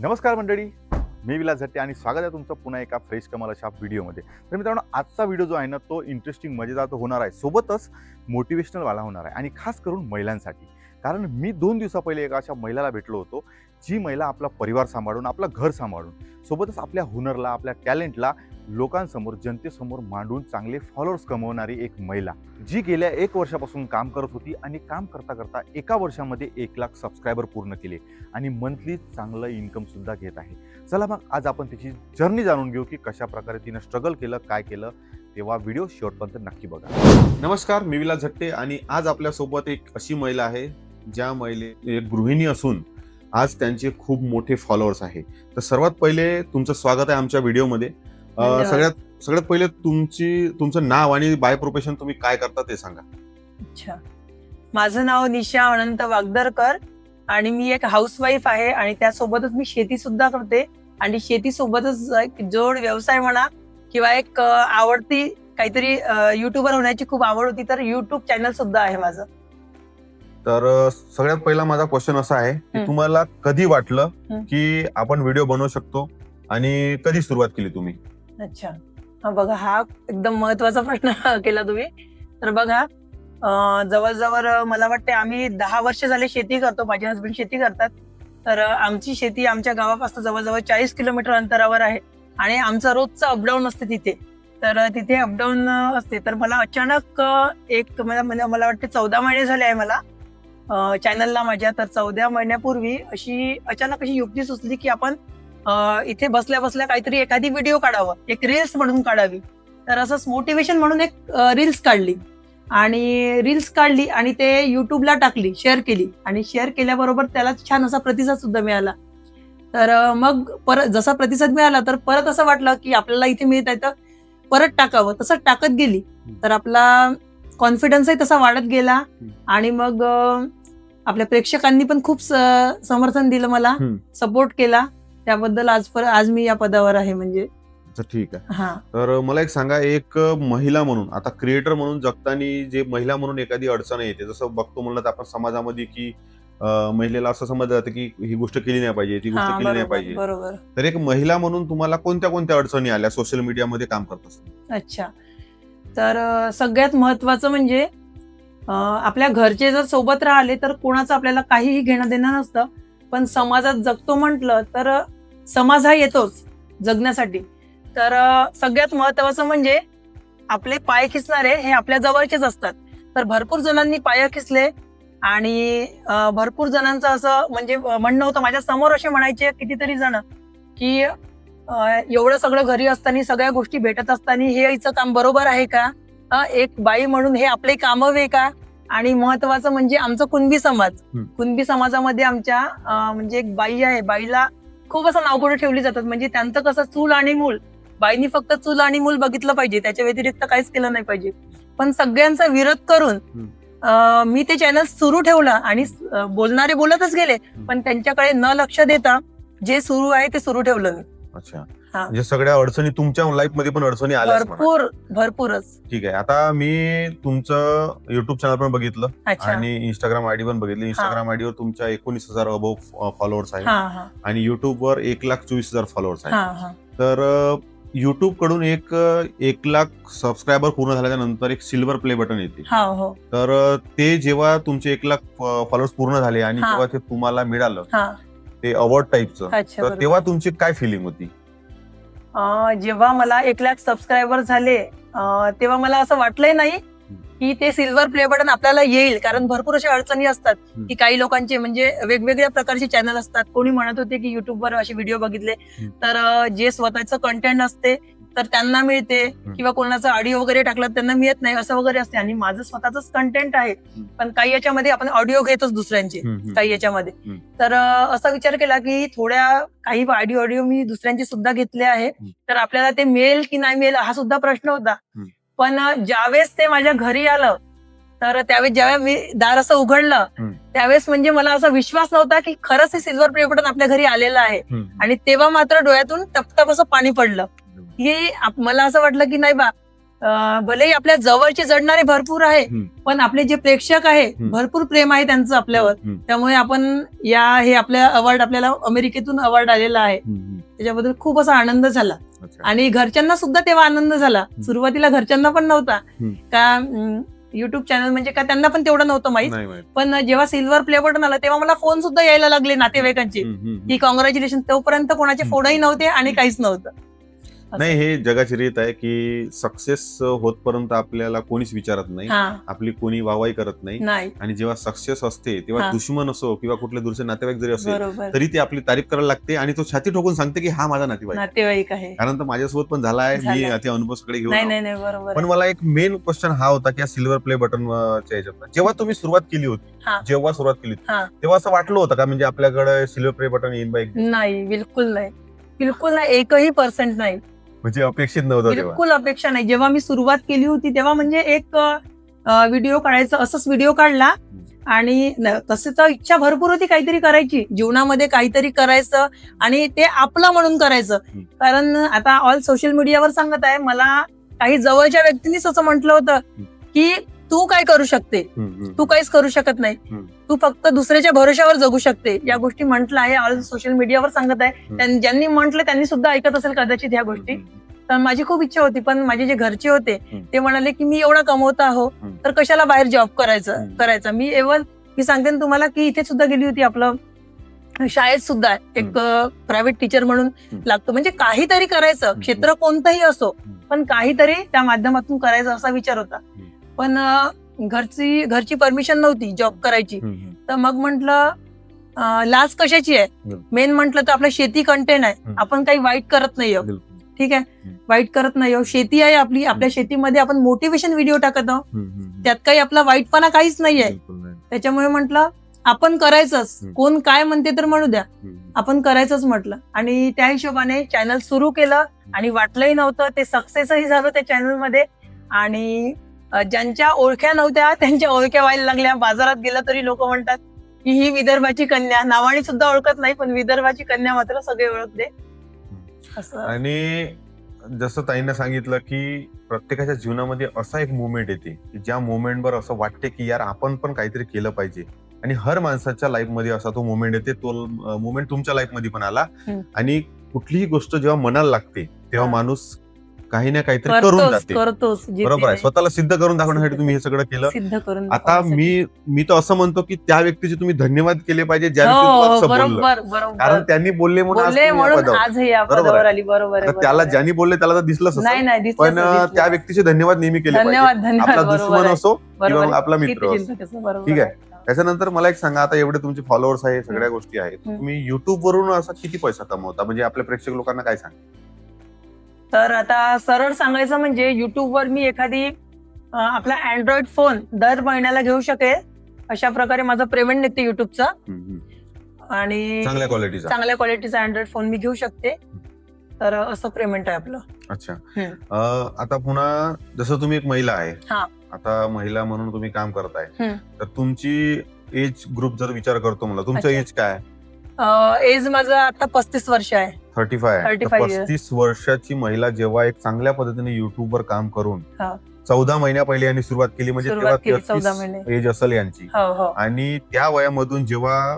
नमस्कार मंडळी. मी विलास झट्टे आणि स्वागत आहे तुमचं पुन्हा एका फ्रेश कमाल अशा व्हिडिओमध्ये. तर मित्रांनो आजचा व्हिडिओ जो आहे ना तो इंटरेस्टिंग मजेदार तो होणार आहे. सोबतच मोटिवेशनलवाला होणार आहे. आणि खास करून महिलांसाठी. कारण मी दोन दिवसा पहिले एका अशा महिलाला भेटलो होतो जी महिला आपला परिवार सांभाळून आपलं घर सांभाळून सोबतच आपल्या हुनरला आपल्या टॅलेंटला लोकांसमोर जनतेसमोर मांडून चांगले फॉलोअर्स कमवणारी एक महिला जी गेल्या एक वर्षापासून काम करत होती आणि काम करता करता एका वर्षामध्ये एक लाख सबस्क्रायबर पूर्ण केले आणि मंथली चांगलं इन्कम सुद्धा घेत आहे. चला मग आज आपण तिची जर्नी जाणून घेऊ की कशा प्रकारे तिनं स्ट्रगल केलं काय केलं तेव्हा व्हिडिओ शेवटपर्यंत नक्की बघा. नमस्कार मी विला झट्टे आणि आज आपल्यासोबत एक अशी महिला आहे ज्या महिले एक गृहिणी असून आज त्यांचे खूप मोठे फॉलोअर्स आहे. तर सर्वात पहिले तुमचं स्वागत आहे आमच्या व्हिडिओमध्ये सगळ्यात सगळ्यात पहिले तुमची तुमचं नाव आणि बाय प्रोफेशन तुम्ही काय करता ते सांगा. अच्छा. माझं नाव निशा अनंत वागदरकर आणि मी एक हाऊसवाईफ आहे आणि त्यासोबतच मी शेती सुद्धा करते. आणि शेतीसोबतच एक जोड व्यवसाय म्हणा किंवा एक आवडती काहीतरी युट्यूबर होण्याची खूप आवड होती तर युट्यूब चॅनल सुद्धा आहे माझं. तर सगळ्यात पहिला माझा क्वेश्चन असा आहे की. तुम्हाला कधी वाटलं. की आपण व्हिडिओ बनवू शकतो? आणि कधी सुरुवात केली तुम्ही? अच्छा. हा बघा हा एकदम महत्त्वाचा प्रश्न केला तुम्ही. तर बघा जवळजवळ मला वाटते आम्ही दहा वर्ष झाले शेती करतो माझे हसबंड शेती करतात. तर आमची शेती आमच्या गावापासून जवळजवळ चाळीस किलोमीटर अंतरावर आहे आणि आमचं रोजचं अपडाऊन असते तिथे. तर तिथे अपडाऊन असते. तर मला अचानक एक मला मला वाटते चौदा महिने झाले आहे मला चॅनलला माझ्या. तर चौदा महिन्यापूर्वी अशी अचानक अशी युक्ती सुचली की आपण इथे बसल्या बसल्या काहीतरी एखादी व्हिडिओ काढावं. एक रील्स म्हणून काढावी. तर असंच मोटिवेशन म्हणून एक रील्स काढली. आणि रील्स काढली आणि ते युट्यूबला टाकली शेअर केली. आणि शेअर केल्याबरोबर त्याला छान असा प्रतिसाद सुद्धा मिळाला. तर मग परत जसा प्रतिसाद मिळाला तर परत असं वाटलं की आपल्याला इथे मिळत आहे तर परत टाकावं. तसं टाकत गेली. तर आपला कॉन्फिडन्सही तसा वाढत गेला. आणि मग आपल्या प्रेक्षकांनी पण खूप समर्थन दिलं मला. सपोर्ट केला. त्याबद्दल आज पर आज मी या पदावर आहे म्हणजे. ठीक आहे. हा. तर मला एक सांगा एक महिला म्हणून आता क्रिएटर म्हणून जगताना जे महिला म्हणून एखादी अडचण येते जसं बघतो म्हणलं तर आपण समाजामध्ये की महिलेला असं समजलं जातं की ही गोष्ट केली नाही पाहिजे ती गोष्ट केली नाही पाहिजे. बरोबर. तर एक महिला म्हणून तुम्हाला कोणत्या कोणत्या अडचणी आल्या? सोशल मीडियामध्ये काम करत असताना. अच्छा. तर सगळ्यात महत्वाचं म्हणजे आपल्या घरचे जर सोबत राहिले तर कोणाचं आपल्याला काहीही घेणं देणं नसतं. पण समाजात जगतो म्हटलं तर समाज हा येतोच जगण्यासाठी. तर सगळ्यात महत्वाचं म्हणजे आपले पाय खिचणारे हे आपल्या जवळचेच असतात. तर भरपूर जणांनी पाय खिचले आणि भरपूर जणांचं असं म्हणजे म्हणणं होतं माझ्यासमोर असे म्हणायचे कितीतरी जण की एवढं सगळं घरी असताना सगळ्या गोष्टी भेटत असताना हे याचं काम बरोबर आहे का? एक बाई म्हणून हे आपले कामवे का? आणि महत्वाचं म्हणजे आमचं कुणबी समाज. कुणबी समाजामध्ये आमच्या म्हणजे एक बाई आहे बाईला खूप असं नाव पुढे ठेवली जातात. म्हणजे त्यांचं कसं चूल आणि मूल. बाईनी फक्त चूल आणि मूल बघितलं पाहिजे. त्याच्या व्यतिरिक्त काहीच केलं नाही पाहिजे. पण सगळ्यांचा विरोध करून मी ते चॅनल सुरू ठेवलं आणि बोलणारे बोलतच गेले. पण त्यांच्याकडे न लक्ष देता जे सुरू आहे ते सुरू ठेवलं मी. अच्छा. हा. म्हणजे सगळ्या अडचणी तुमच्या लाईफमध्ये पण अडचणी आल्या भरपूर भरपूरच. ठीक आहे. आता मी तुमचं युट्यूब चॅनल पण बघितलं अच्छा. आणि इंस्टाग्राम आयडी पण बघितली. इंस्टाग्राम आयडीवर तुमच्या एकोणीस हजार अबोव फॉलोअर्स आहेत. हा हा. आणि युट्यूबवर एक लाख चोवीस हजार फॉलोअर्स आहेत. हा हा. तर युट्यूबकडून एक एक लाख सबस्क्रायबर पूर्ण झाल्याच्यानंतर एक सिल्वर प्ले बटन येते. हा हो. तर ते जेव्हा तुमचे एक लाख फॉलोअर्स पूर्ण झाले आणि हा. जेव्हा ते तुम्हाला मिळालं हा. ते अवॉर्ड टाईपचं अच्छा तर बरोबर. तेव्हा तुमची काय फिलिंग होती? जेव्हा मला एक लाख सबस्क्रायबर झाले तेव्हा मला असं वाटलंय नाही की ते सिल्वर प्ले बटन आपल्याला येईल कारण भरपूर अशा अडचणी असतात. की काही लोकांचे म्हणजे वेगवेगळ्या प्रकारचे चॅनल असतात कोणी म्हणत होते की युट्यूबवर असे व्हिडिओ बघितले. तर जे स्वतःचं कंटेंट असते तर त्यांना मिळते किंवा कोणाचा ऑडिओ वगैरे टाकला त्यांना मिळत नाही असं वगैरे असते आणि माझं स्वतःच कंटेंट आहे पण काही याच्यामध्ये आपण ऑडिओ घेतोच दुसऱ्यांचे काही याच्यामध्ये. तर असा विचार केला की थोड्या काही ऑडिओ ऑडिओ मी दुसऱ्यांचे सुद्धा घेतले आहे. तर आपल्याला ते मिळेल की नाही मिळेल हा सुद्धा प्रश्न होता. पण ज्यावेळेस ते माझ्या घरी आलं तर त्यावेळेस ज्यावेळेस मी दार असं उघडलं. त्यावेळेस म्हणजे मला असा विश्वास नव्हता की खरंच हे सिल्वर प्ले बटन आपल्या घरी आलेलं आहे. आणि तेव्हा मात्र डोळ्यातून टपटप असं पाणी पडलं आप- मला असं वाटलं की नाही बा भलेही आपल्या जवळचे जडणारे भरपूर आहे. पण आपले जे प्रेक्षक आहे. भरपूर प्रेम आहे त्यांचं आपल्यावर त्यामुळे आपण या हे आपल्या अवॉर्ड आपल्याला अमेरिकेतून अवॉर्ड आलेला आहे. त्याच्याबद्दल खूप असा आनंद झाला. आणि घरच्यांना सुद्धा तेव्हा आनंद झाला सुरुवातीला घरच्यांना पण नव्हता. का युट्यूब चॅनल म्हणजे का त्यांना पण तेवढं नव्हतं माहीत. पण जेव्हा सिल्वर प्ले बटन आलं तेव्हा मला फोन सुद्धा यायला लागले नातेवाईकांचे. की कॉंग्रॅच्युलेशन तोपर्यंत कोणाचे. फोनही नव्हते आणि काहीच नव्हतं. नाही हे जगाची रीत आहे की सक्सेस होतपर्यंत आपल्याला कोणीच विचारत नाही. आपली कोणी वाहवाही करत नाही. आणि जेव्हा सक्सेस असते तेव्हा. दुश्मन असो किंवा कुठले दूरचे नातेवाईक जरी असेल तरी ते आपली तारीफ करायला लागते आणि तो छाती ठोकून सांगते की हा माझा नातेवाईक. नातेवाईक आहे. कारण तर माझ्यासोबत पण झाला आहे मी झालाय. ते अनुभव सगळे घेऊन पण. मला एक मेन क्वेश्चन हा होता की सिल्वर प्ले बटन जेव्हा तुम्ही सुरुवात केली होती. जेव्हा सुरुवात केली होती. तेव्हा असं वाटलं होतं का? म्हणजे आपल्याकडे सिल्वर प्ले बटन येईन बाईक नाही बिलकुल नाही. बिलकुल नाही एकही पर्सेंट नाही. म्हणजे अपेक्षित नव्हतं तेव्हा. बिलकुल अपेक्षा नाही. जेव्हा मी सुरुवात केली होती तेव्हा म्हणजे एक व्हिडिओ काढायचा असंच व्हिडिओ काढला. आणि न- तसे तर इच्छा भरपूर होती काहीतरी करायची. जीवनामध्ये काहीतरी करायचं आणि ते आपलं म्हणून करायचं. हम्म. कारण आता ऑल सोशल मीडियावर सांगत आहे मला काही जवळच्या व्यक्तींनीच असं म्हटलं होतं की तू काय करू शकते. तू काहीच करू शकत नाही. तू फक्त दुसऱ्याच्या भरोशावर जगू शकते. या गोष्टी म्हटलं आहे ऑल सोशल मीडियावर सांगत आहे. ज्यांनी म्हटलं त्यांनी सुद्धा ऐकत असेल कदाचित ह्या गोष्टी. तर माझी खूप इच्छा होती पण माझे जे घरचे होते. ते म्हणाले की मी एवढा कमवत आहो. तर कशाला बाहेर जॉब करायचं. करायचा? मी एव्हन मी सांगते ना तुम्हाला की इथे सुद्धा गेली होती आपलं शाळेत सुद्धा एक प्रायव्हेट टीचर म्हणून. लागतो. म्हणजे काहीतरी करायचं क्षेत्र कोणतंही असो पण काहीतरी त्या माध्यमातून करायचं असा विचार होता. पण घरची घरची परमिशन नव्हती जॉब करायची. तर मग म्हंटल लाज कशाची आहे. मेन म्हटलं तर आपलं शेती कंटेन आहे. आपण काही वाईट करत नाही आहोत. ठीक आहे. वाईट करत नाही आहोत शेती आहे आपली आपल्या शेतीमध्ये आपण मोटिवेशन व्हिडिओ टाकत आहोत. त्यात काही आपला वाईटपणा काहीच नाही. त्याच्यामुळे म्हटलं आपण करायचंच. कोण काय म्हणते तर म्हणू द्या. आपण करायचंच म्हटलं आणि त्या हिशोबाने चॅनल सुरू केलं आणि वाटलंही नव्हतं ते सक्सेसही झालं त्या चॅनलमध्ये आणि ज्यांच्या ओळख्या नव्हत्या त्यांच्या ओळख्या व्हायला लागल्या. बाजारात गेलं तरी लोक म्हणतात की ही विदर्भाची कन्या. नावाने सुद्धा ओळखत नाही पण विदर्भाची कन्या मात्र सगळे ओळखते. असं. आणि जसं ताईंना सांगितलं की प्रत्येकाच्या जीवनामध्ये असा एक मुवमेंट येते की ज्या मुवमेंटवर असं वाटते की यार आपण पण काहीतरी केलं पाहिजे. आणि हर माणसाच्या लाईफमध्ये असा तो मुवमेंट येते. तो मुवमेंट तुमच्या लाईफमध्ये पण आला. आणि कुठलीही गोष्ट जेव्हा मनाला लागते तेव्हा. माणूस काही ना काहीतरी करून जाते. बरोबर आहे स्वतःला सिद्ध करून दाखवण्यासाठी तुम्ही हे सगळं केलं सिद्ध करून आता. मी मी तर असं म्हणतो की त्या व्यक्तीचे तुम्ही धन्यवाद केले पाहिजे ज्या हो हो, कारण त्यांनी बोलले म्हणून बरोबर त्याला. ज्यांनी बोलले त्याला तर दिसलंच पण त्या. व्यक्तीचे धन्यवाद नेहमी केले आपला दुश्मन. असो किंवा. आपला मित्र असो. ठीक आहे. त्याच्यानंतर मला एक सांगा आता एवढे तुमचे फॉलोअर्स आहे सगळ्या. गोष्टी आहेत. तुम्ही युट्यूब वरून असा किती पैसा कमवता म्हणजे आपल्या प्रेक्षक लोकांना काय सांग तर आता सरळ सांगायचं म्हणजे युट्यूबवर मी एखादी आपला अँड्रॉइड फोन दर महिन्याला घेऊ शकेल अशा प्रकारे माझं पेमेंट निघते युट्यूबचं आणि चांगल्या क्वालिटीचा चांगल्या क्वालिटीचा अँड्रॉइड फोन मी घेऊ शकते. तर असं पेमेंट आहे आपलं. अच्छा. आता पुन्हा जसं तुम्ही एक महिला आहे. हा. आता महिला म्हणून तुम्ही काम करताय. तर तुमची एज ग्रुप जर विचार करतो मला तुमचं. एज काय? एज माझं आता पस्तीस वर्ष आहे. Thirty five 35 years. पस्तीस वर्षाची महिला जेव्हा एक चांगल्या पद्धतीने युट्यूबवर काम करून हा. चौदा महिन्या पहिले यांनी सुरुवात केली म्हणजे सुरुवात केली, तेव्हा 14 महिने. एज असेल यांची. हो हो. आणि त्या वयामधून जेव्हा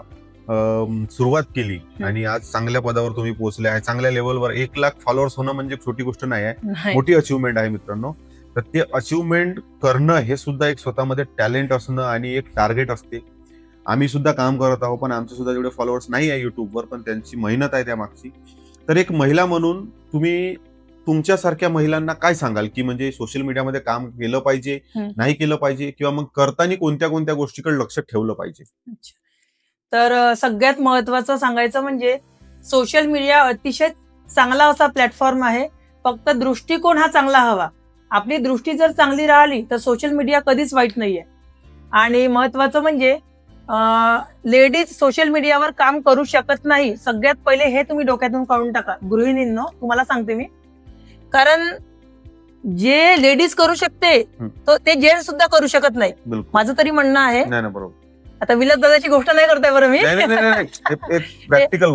अम, सुरुवात केली आणि आज चांगल्या पदावर तुम्ही पोहोचले आहे चांगल्या लेवलवर एक लाख फॉलोअर्स होणं म्हणजे छोटी गोष्ट नाही आहे. नाही. मोठी अचिव्हमेंट आहे मित्रांनो. तर ते अचिव्हमेंट करणं हे सुद्धा एक स्वतःमध्ये टॅलेंट असणं आणि एक टार्गेट असते. आम्ही सुद्धा काम करत आहोत पण आमचे सुद्धा जेवढे फॉलोअर्स नाही आहे युट्यूबवर पण त्यांची मेहनत आहे त्या मागची तर एक महिला म्हणून तुम्ही तुमच्यासारख्या महिलांना काय सांगाल? की म्हणजे सोशल मीडियामध्ये काम केलं पाहिजे. नाही केलं पाहिजे किंवा मग करताना कोणत्या कोणत्या गोष्टीकडे लक्ष ठेवलं पाहिजे. तर सगळ्यात महत्वाचं सांगायचं म्हणजे सोशल मीडिया अतिशय चांगला असा प्लॅटफॉर्म आहे. फक्त दृष्टिकोन हा चांगला हवा. आपली दृष्टी जर चांगली राहिली तर सोशल मीडिया कधीच वाईट नाहीये. आणि महत्वाचं म्हणजे लेडीज सोशल मीडियावर काम करू शकत नाही. सगळ्यात पहिले हे तुम्ही डोक्यातून काढून टाका. गृहिणींनो तुम्हाला सांगते मी. कारण जे लेडीज करू शकते. तो ते जेंट्स सुद्धा करू शकत नाही. माझं तरी म्हणणं आहे. आता विलास दादाची गोष्ट नाही करताय बरं मी.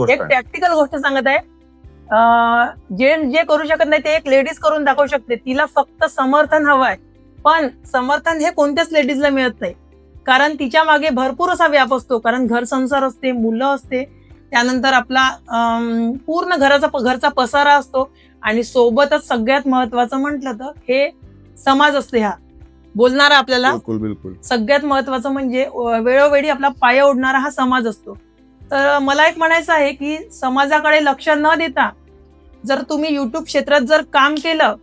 एक आहे. प्रॅक्टिकल गोष्ट सांगत आहे. अं, जे जे करू शकत नाही ते एक लेडीज करून दाखवू शकते. तिला फक्त समर्थन हवंय. पण समर्थन हे कोणत्याच लेडीजला मिळत नाही. कारण तिच्यामागे भरपूर असा व्याप असतो. कारण घर संसार असते मुलं असते. त्यानंतर आपला पूर्ण घराचा घरचा पसारा असतो. आणि सोबतच सगळ्यात महत्वाचं म्हटलं तर हे समाज असते हा. बोलणारा आपल्याला सगळ्यात महत्वाचं म्हणजे वेळोवेळी आपला पाया ओढणारा हा समाज असतो. तर मला एक म्हणायचं आहे की समाजाकडे लक्ष न देता जर तुम्ही युट्यूब क्षेत्रात जर काम केलं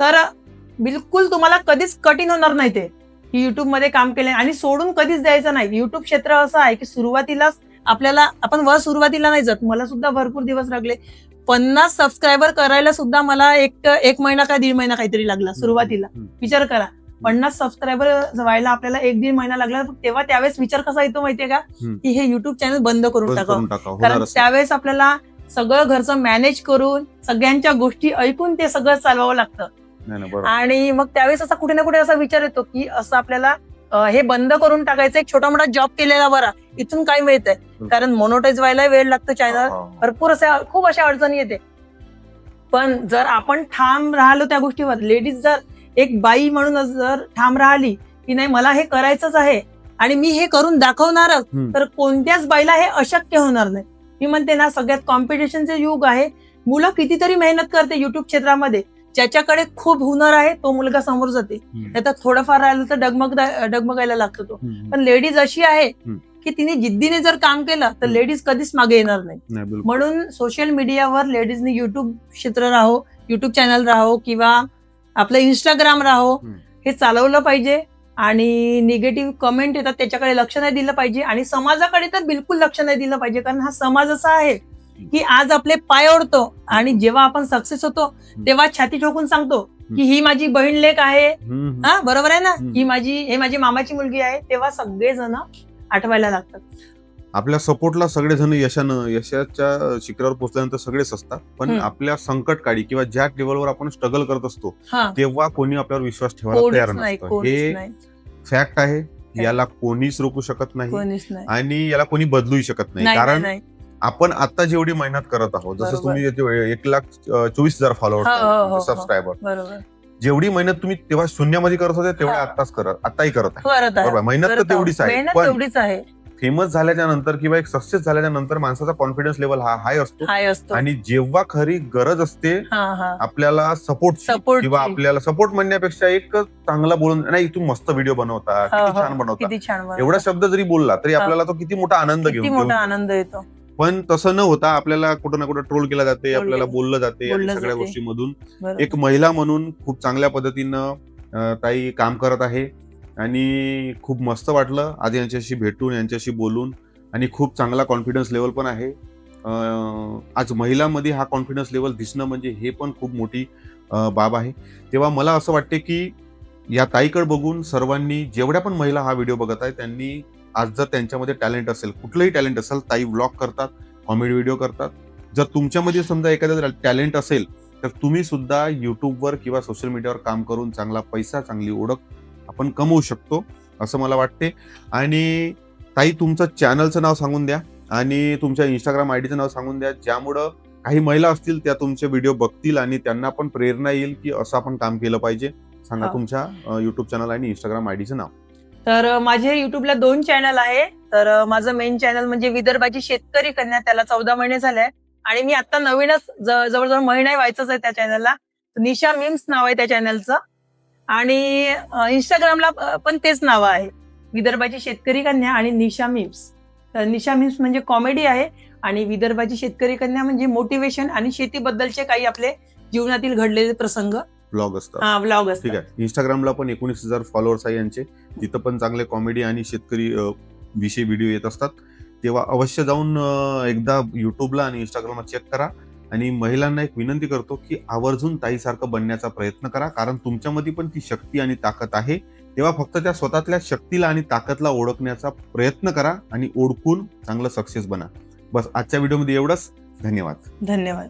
तर बिलकुल तुम्हाला कधीच कठीण होणार नाही ते. की युट्यूबमध्ये काम केले आणि सोडून कधीच द्यायचं नाही. युट्यूब क्षेत्र असं आहे की सुरुवातीलाच आपल्याला आपण वर सुरुवातीला नाही जात. मला सुद्धा भरपूर दिवस लागले. पन्नास सबस्क्रायबर करायला सुद्धा मला एक एक महिना का दीड महिना काहीतरी लागला सुरुवातीला. विचार करा. पन्नास सबस्क्रायबर व्हायला आपल्याला एक दीड महिना लागला. तेव्हा त्यावेळेस विचार कसा येतो माहितीये का. की हे युट्यूब चॅनल बंद करून टाकावं. कारण. त्यावेळेस आपल्याला सगळं घरचं मॅनेज करून सगळ्यांच्या गोष्टी ऐकून ते सगळं चालवावं लागतं. नाही नाही, बरोबर. आणि मग त्यावेळेस असा कुठे ना कुठे असा विचार येतो की असं आपल्याला अं, हे बंद करून टाकायचं एक छोटा मोठा जॉब केलेला बरा इथून काय मिळतंय? कारण मोनोटाईज व्हायला वेळ लागतो चॅनल हा, हा. भरपूर अशा खूप अशा अडचणी येते. पण जर आपण ठाम राहिलो त्या गोष्टीवर लेडीज जर एक बाई म्हणून जर ठाम राहिली की नाही मला हे करायचंच आहे आणि मी हे करून दाखवणारच हम्म. तर कोणत्याच बाईला हे अशक्य होणार नाही. मी म्हणते ना सगळ्यात कॉम्पिटिशनचे युग आहे. मुलं कितीतरी मेहनत करते युट्यूब क्षेत्रामध्ये ज्याच्याकडे खूप हुनर आहे तो मुलगा समोर जाते. नाही तर थोडंफार राहिलं तर डगमग डगमगायला लागतो तो. पण लेडीज अशी आहे. की तिने जिद्दीने जर काम केलं तर. लेडीज कधीच मागे येणार नाही म्हणून सोशल मीडियावर लेडीजने युट्यूब क्षेत्र राहो युट्यूब चॅनल राहो किंवा आपलं इंस्टाग्राम राहो. हे चालवलं पाहिजे आणि निगेटिव्ह कमेंट येतात त्याच्याकडे लक्ष नाही दिलं पाहिजे आणि समाजाकडे तर बिलकुल लक्ष नाही दिलं पाहिजे कारण हा समाज असा आहे की आज आपले पाय ओढतो आणि जेव्हा आपण सक्सेस होतो तेव्हा छाती ठोकून सांगतो की ही माझी बहीण लेख आहे. हा बरोबर आहे ना. ही माझी हे माझी मामाची मुलगी आहे. तेव्हा सगळेजण आठवायला लागतात. आपल्या सपोर्टला सगळेजण यशानं यशाच्या शिखरावर पोहोचल्यानंतर सगळेच असतात. पण. आपल्या संकट काळी किंवा ज्या लेवलवर आपण स्ट्रगल करत असतो तेव्हा कोणी आपल्यावर विश्वास ठेवायला तयार नाही नसतं. हे फॅक्ट आहे. याला कोणीच रोखू शकत नाही आणि याला कोणी बदलूही शकत नाही. कारण आपण आता जेवढी मेहनत करत आहोत जसं बरोबर. तुम्ही एक लाख चोवीस हजार हो, हो, हो, हो. सबस्क्रायबर बरोबर जेवढी मेहनत तुम्ही तेव्हा शून्यामध्ये करत होते तेवढ्या हा. आताच करत आताही करत आहे करत आहे बरोबर मेहनत तर करत आहोत. तेवढीच आहे मेहनत पण तेवढीच आहे फेमस झाल्याच्यानंतर किंवा एक सक्सेस झाल्याच्यानंतर माणसाचा कॉन्फिडन्स लेवल हा हाय असतो हाय असतो आणि जेव्हा खरी गरज असते हा हा आपल्याला सपोर्ट Support किंवा ची. आपल्याला सपोर्ट म्हणण्यापेक्षा एक चांगला बोलून नाही तू मस्त व्हिडिओ बनवता किती हो. छान बनवता किती छान बनवतात. एवढा शब्द जरी बोलला तरी. आपल्याला तो किती मोठा आनंद किती घेऊन मोठा घेऊन आनंद येतो पण तसं न होता आपल्याला कुठं ना कुठं ट्रोल केला जाते आपल्याला. बोललं जाते आणि बोललं सगळ्या जाते. गोष्टीमधून बरोबर. एक महिला म्हणून खूप चांगल्या पद्धतीनं अं, ताई काम करत आहे आणि खूप मस्त वाटलं आज यांच्याशी भेटून यांच्याशी बोलून आणि खूप चांगला कॉन्फिडन्स लेवल पण आहे अं, आज महिलांमध्ये हा कॉन्फिडन्स लेवल दिसणं म्हणजे हे पण खूप मोठी अं, बाब आहे तेव्हा मला असं वाटते की या ताईकडे बघून सर्वांनी जेवढ्या पण महिला हा व्हिडिओ बघत आहे त्यांनी आज जर त्यांच्यामध्ये टॅलेंट असेल कुठलंही टॅलेंट असेल ताई व्लॉग करतात कॉमेडी व्हिडिओ करतात. जर तुमच्यामध्ये समजा एखाद्या टॅलेंट असेल तर तुम्ही सुद्धा युट्यूबवर किंवा सोशल मीडियावर काम करून चांगला पैसा चांगली ओळख आपण कमवू शकतो असं मला वाटते. आणि ताई तुमचं चॅनलचं नाव सांगून द्या आणि तुमच्या इंस्टाग्राम आय डीचं नाव सांगून द्या. ज्यामुळं काही महिला असतील त्या तुमचे व्हिडिओ बघतील आणि त्यांना पण प्रेरणा येईल की असं आपण काम केलं पाहिजे. सांगा. तुमच्या युट्यूब चॅनल आणि इंस्टाग्राम आय डीचं नाव. तर माझे युट्यूबला दोन चॅनल आहे. तर माझं मेन चॅनल म्हणजे विदर्भाची शेतकरी कन्या त्याला चौदा महिने झाले आणि मी आता नवीनच जवळजवळ महिना व्हायचंच आहे त्या चॅनलला निशा मिम्स नाव आहे त्या चॅनलचं आणि इंस्टाग्रामला पण तेच नाव आहे. विदर्भाची शेतकरी कन्या आणि निशा मिम्स तर निशा मिम्स म्हणजे कॉमेडी आहे. आणि विदर्भाची शेतकरी कन्या म्हणजे मोटिवेशन आणि शेतीबद्दलचे काही आपले जीवनातील घडलेले प्रसंग. ब्लॉग असतात. ब्लॉग ठीक असतात. आहे. इंस्टाग्रामला पण एकोणीस हजार फॉलोअर्स आहे यांचे. तिथं पण चांगले कॉमेडी आणि शेतकरी अ, विषयी व्हिडिओ येत असतात. तेव्हा अवश्य जाऊन अ, एकदा युट्यूबला आणि इंस्टाग्रामला चेक करा. आणि महिलांना एक विनंती करतो की आवर्जून ताईसारखं बनण्याचा प्रयत्न करा. कारण तुमच्यामध्ये पण ती शक्ती आणि ताकद आहे. तेव्हा फक्त त्या स्वतःतल्या शक्तीला आणि ताकदला ओळखण्याचा प्रयत्न करा आणि ओळखून चांगलं सक्सेस बना. बस आजच्या व्हिडिओमध्ये एवढंच. धन्यवाद. धन्यवाद.